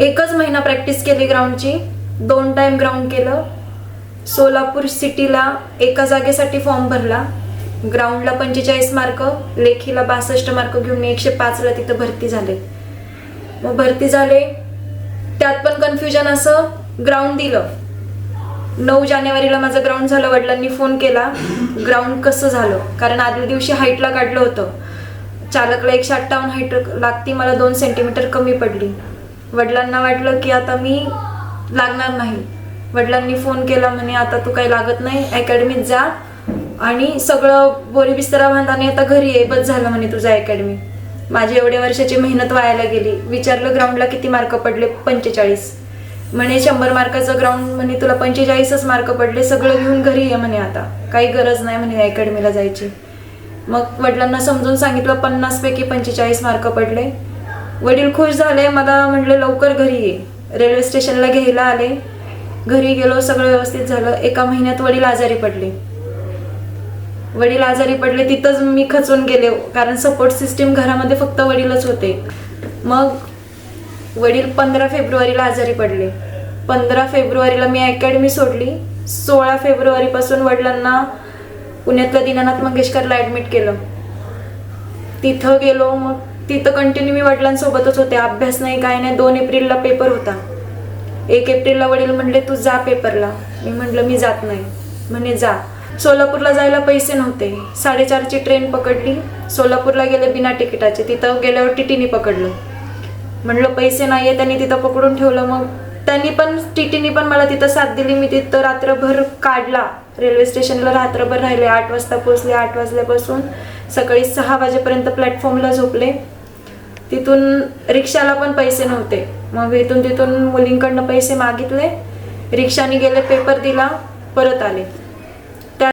एकच महिना प्रॅक्टिस केली ग्राउंडची दोन टाइम ग्राउंड केलं. सोलापूर सिटीला एका जागेसाठी फॉर्म भरला. ग्राउंडला पंचेचाळीस मार्क लेखीला बासष्ट मार्क घेऊन मी एकशे पाचला तिथं भरती झाले. मग भरती झाले. त्यात पण कन्फ्युजन असं ग्राउंड दिलं. नऊ जानेवारीला माझं ग्राउंड झालं वडिलांनी फोन केला. ग्राउंड कसं झालं? कारण आदल्या दिवशी हाईटला काढलं होतं. चालकला एकशे अठ्ठावन्न हाईट लागती मला दोन सेंटीमीटर कमी पडली. वडिलांना वाटलं की आता मी लागणार नाही. वडिलांनी फोन केला म्हणे आता तू काही लागत नाही अकॅडमीत जा आणि सगळं बोरी बिस्तरा बांधाने आता घरी ये बस झालं म्हणे तुझा अकॅडमी माझी एवढ्या वर्षाची मेहनत वायाला गेली. विचारलं ग्राउंडला किती मार्क पडले? पंचेचाळीस. म्हणे शंभर मार्काचं ग्राउंड म्हणे तुला पंचेचाळीसच मार्क पडले. सगळं घेऊन घरी ये म्हणे आता. काही गरज नाही म्हणे अकॅडमीला जायची. मग वडिलांना समजून सांगितलं पन्नास पैकी पंचेचाळीस मार्क पडले. वडील खुश झाले मला म्हटले लवकर घरी ये. रेल्वे स्टेशनला घ्यायला आले. घरी गेलो सगळं व्यवस्थित झालं. एका महिन्यात वडील आजारी पडले. वडील आजारी पडले तिथंच मी खचून गेले कारण सपोर्ट सिस्टीम घरामध्ये फक्त वडीलच होते. मग वडील पंधरा फेब्रुवारीला आजारी पडले. पंधरा फेब्रुवारीला मी अकॅडमी सोडली. सोळा फेब्रुवारीपासून वडिलांना पुण्यातल्या दीनानाथ मंगेशकरला ॲडमिट केलं. तिथं गेलो मग तिथं कंटिन्यू मी वडिलांसोबतच होते. अभ्यास नाही काय नाही. दोन एप्रिलला पेपर होता. एक एप्रिलला वडील म्हणले तू जा पेपरला मी म्हटलं मी जात नाही. म्हणे जा. सोलापूरला जायला पैसे नव्हते. साडेचारची ट्रेन पकडली. सोलापूरला गेले बिना तिकिटाचे. तिथं गेल्यावर टीटीने पकडलं. म्हणलं पैसे नाही आहे त्यांनी तिथं पकडून ठेवलं. मग त्यांनी पण टीटीने पण मला तिथं साथ दिली. मी तिथं रात्रभर काढला. रेल्वे स्टेशनला रात्रभर राहिले. आठ वाजता पोचले आठ वाजल्यापासून सकाळी सहा वाजेपर्यंत प्लॅटफॉर्मला झोपले. तिथून रिक्षाला पण पैसे नव्हते. मग इथून तिथून मुलींकडनं पैसे मागितले. रिक्षाने गेले पेपर दिला परत आले.